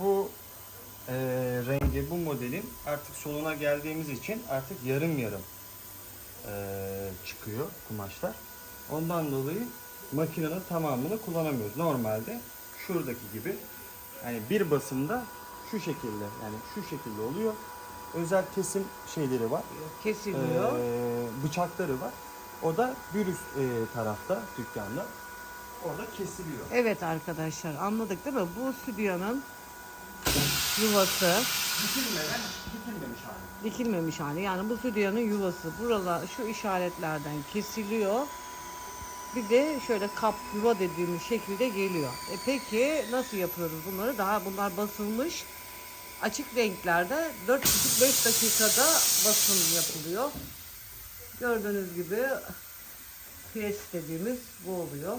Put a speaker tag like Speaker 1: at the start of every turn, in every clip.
Speaker 1: Bu e, rengi, bu modelin artık sonuna geldiğimiz için artık yarım yarım e, çıkıyor kumaşlar. Ondan dolayı makinenin tamamını kullanamıyoruz. Normalde şuradaki gibi yani bir basımda şu şekilde yani şu şekilde oluyor. Özel kesim şeyleri var.
Speaker 2: Kesiliyor.
Speaker 1: Ee, bıçakları var. O da bir üst e, tarafta dükkanda. Orada kesiliyor.
Speaker 2: Evet arkadaşlar anladık değil mi? Bu stüdyonun yuvası
Speaker 1: Dikilmeden dikilmemiş hali.
Speaker 2: dikilmemiş hali. Yani bu stüdyonun yuvası buralar şu işaretlerden kesiliyor. Bir de şöyle kap yuva dediğimiz şekilde geliyor. E peki nasıl yapıyoruz bunları? Daha bunlar basılmış. Açık renklerde 4,5-5 dakikada basım yapılıyor. Gördüğünüz gibi pres dediğimiz bu oluyor.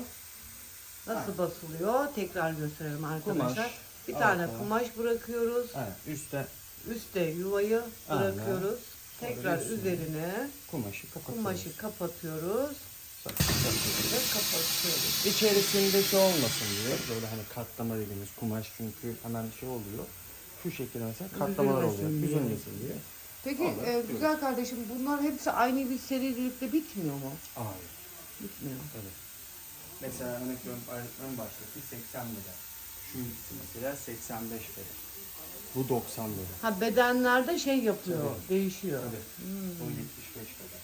Speaker 2: Nasıl basılıyor? Tekrar gösterelim arkadaşlar.
Speaker 1: Kumaş,
Speaker 2: bir tane
Speaker 1: altına.
Speaker 2: kumaş bırakıyoruz.
Speaker 1: Evet, üstte
Speaker 2: Üste yuvayı
Speaker 1: Aynen.
Speaker 2: bırakıyoruz. Tekrar
Speaker 1: Üstüne.
Speaker 2: üzerine
Speaker 1: kumaşı kapatıyoruz.
Speaker 2: kumaşı kapatıyoruz ve kapatıyoruz.
Speaker 1: İçerisinde şey olmasın diye böyle hani katlama dediğimiz kumaş çünkü hemen şey oluyor. Şu şekilde mesela katlamalar oluyor.
Speaker 2: Üzülmesin diye.
Speaker 1: Üzülmesin diye.
Speaker 2: Peki e, güzel kardeşim bunlar hepsi aynı bir serilikte bitmiyor mu?
Speaker 1: Hayır.
Speaker 2: Bitmiyor.
Speaker 1: Evet. Mesela örnek veriyorum ön baştaki 80 beden. Şu mesela 85 beden. Bu 90 beden.
Speaker 2: Ha bedenlerde şey yapıyor,
Speaker 1: Tabii.
Speaker 2: değişiyor.
Speaker 1: Tabii. Bu 75 beden.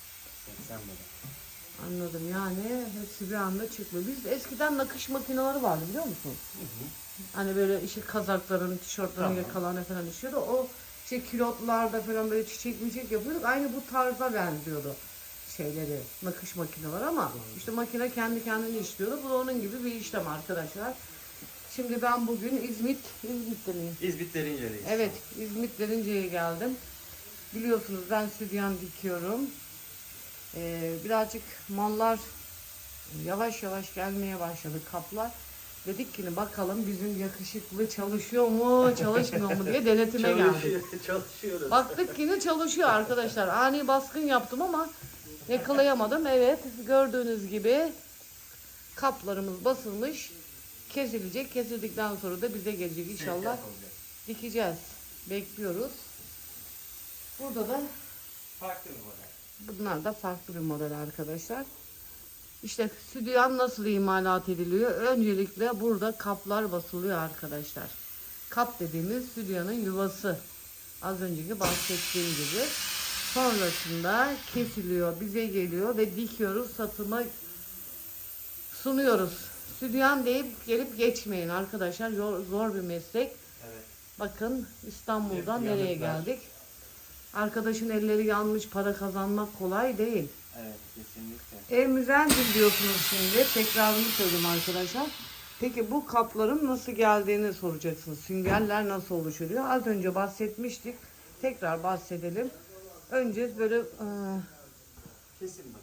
Speaker 1: 80 beden.
Speaker 2: Anladım yani hepsi bir anda çıkmıyor. Biz eskiden nakış makineleri vardı biliyor musun? Hani böyle işte kazakların, tişörtlerin
Speaker 1: Tamam.
Speaker 2: yakalarına falan düşüyordu. O şey kilotlarda falan böyle çiçek miçek yapıyorduk. Aynı bu tarza benziyordu şeyleri, nakış makineleri ama işte makine kendi kendini işliyordu. Bu da onun gibi bir işlem arkadaşlar. Şimdi ben bugün İzmit, İzmit'te miyim?
Speaker 1: İzbit Derince'deyiz.
Speaker 2: Evet, İzmit Derince'ye geldim. Biliyorsunuz ben stüdyen dikiyorum. Ee, birazcık mallar yavaş yavaş gelmeye başladı kaplar. Dedik ki bakalım bizim yakışıklı çalışıyor mu, çalışmıyor mu diye denetime geldik.
Speaker 1: çalışıyoruz.
Speaker 2: Baktık yine çalışıyor arkadaşlar. Ani baskın yaptım ama yakalayamadım. Evet, gördüğünüz gibi kaplarımız basılmış. Kesilecek. Kesildikten sonra da bize gelecek inşallah. Dikeceğiz. Bekliyoruz. Burada da
Speaker 1: Farklı bir model.
Speaker 2: bunlar da farklı bir model arkadaşlar. İşte stüdyon nasıl imalat ediliyor? Öncelikle burada kaplar basılıyor arkadaşlar. Kap dediğimiz stüdyonun yuvası. Az önceki bahsettiğim gibi. Sonrasında kesiliyor, bize geliyor ve dikiyoruz, satıma sunuyoruz. Stüdyon deyip gelip geçmeyin arkadaşlar. Zor, zor bir meslek.
Speaker 1: Evet.
Speaker 2: Bakın İstanbul'dan
Speaker 1: Hep
Speaker 2: nereye
Speaker 1: yanıklar.
Speaker 2: geldik? Arkadaşın elleri yanmış para kazanmak kolay değil.
Speaker 1: Evet kesinlikle.
Speaker 2: Evimizden diyorsunuz şimdi. Tekrarını söyleyeyim arkadaşlar. Peki bu kapların nasıl geldiğini soracaksınız. Süngerler nasıl oluşuyor? Az önce bahsetmiştik. Tekrar bahsedelim. Önce böyle e,
Speaker 1: Kesim makinesi.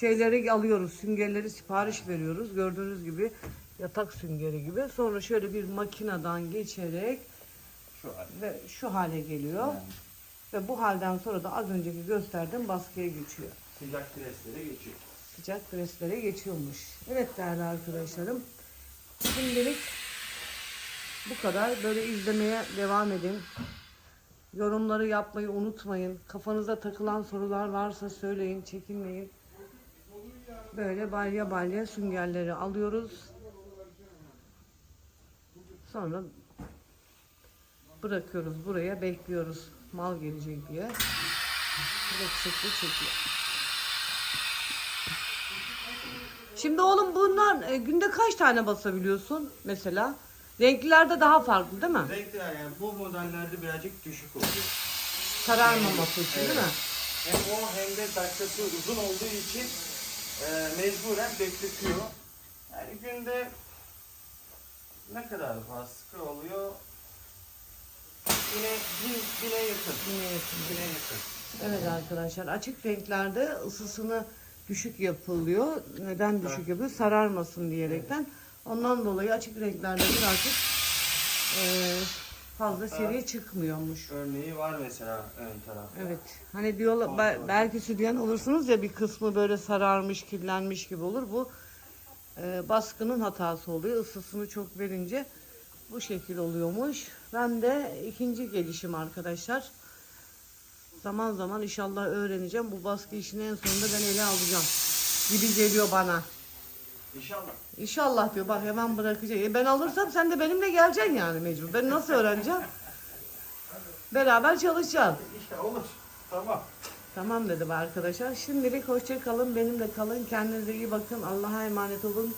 Speaker 2: Şeyleri alıyoruz. Süngerleri sipariş veriyoruz. Gördüğünüz gibi yatak süngeri gibi. Sonra şöyle bir makineden geçerek
Speaker 1: Şu
Speaker 2: ve şu hale geliyor.
Speaker 1: Yani
Speaker 2: Ve bu halden sonra da az önceki gösterdiğim baskıya geçiyor.
Speaker 1: sıcak preslere geçiyor.
Speaker 2: Sıcak preslere geçiyormuş. Evet değerli arkadaşlarım. Şimdilik bu kadar. Böyle izlemeye devam edin. Yorumları yapmayı unutmayın. Kafanıza takılan sorular varsa söyleyin, çekinmeyin. Böyle balya balya süngerleri alıyoruz. Sonra bırakıyoruz buraya, bekliyoruz. Mal gelecek diye. Yakışıklı çekiyor. Şimdi oğlum bunlar e, günde kaç tane basabiliyorsun mesela? Renklilerde daha farklı değil mi?
Speaker 1: Renkler yani bu modellerde birazcık düşük oluyor.
Speaker 2: Sararmaması için değil mi?
Speaker 1: Hem o hem de dakikası uzun olduğu için e, mecburen bekletiyor. Yani günde ne kadar baskı oluyor? Yine bin, bine yakın.
Speaker 2: Yine yakın.
Speaker 1: Bine yakın.
Speaker 2: Evet arkadaşlar açık renklerde ısısını düşük yapılıyor. Neden düşük yapıyor? Sararmasın diyerekten. Ondan dolayı açık renklerde birazcık e, fazla seri çıkmıyormuş.
Speaker 1: Örneği var mesela ön tarafta.
Speaker 2: Evet. Hani diyorlar be- belki sütyen olursunuz ya bir kısmı böyle sararmış, kirlenmiş gibi olur. Bu e, baskının hatası oluyor. Isısını çok verince Bu şekil oluyormuş. Ben de ikinci gelişim arkadaşlar. Zaman zaman inşallah öğreneceğim. Bu baskı işini en sonunda ben ele alacağım. Gibi geliyor bana.
Speaker 1: İnşallah.
Speaker 2: İnşallah diyor bak hemen bırakacak. E ben alırsam sen de benimle geleceksin yani mecbur. Ben nasıl öğreneceğim? Beraber çalışacağız.
Speaker 1: İşte olur. Tamam.
Speaker 2: Tamam dedim arkadaşlar. Şimdilik hoşça kalın. Benimle kalın. Kendinize iyi bakın. Allah'a emanet olun.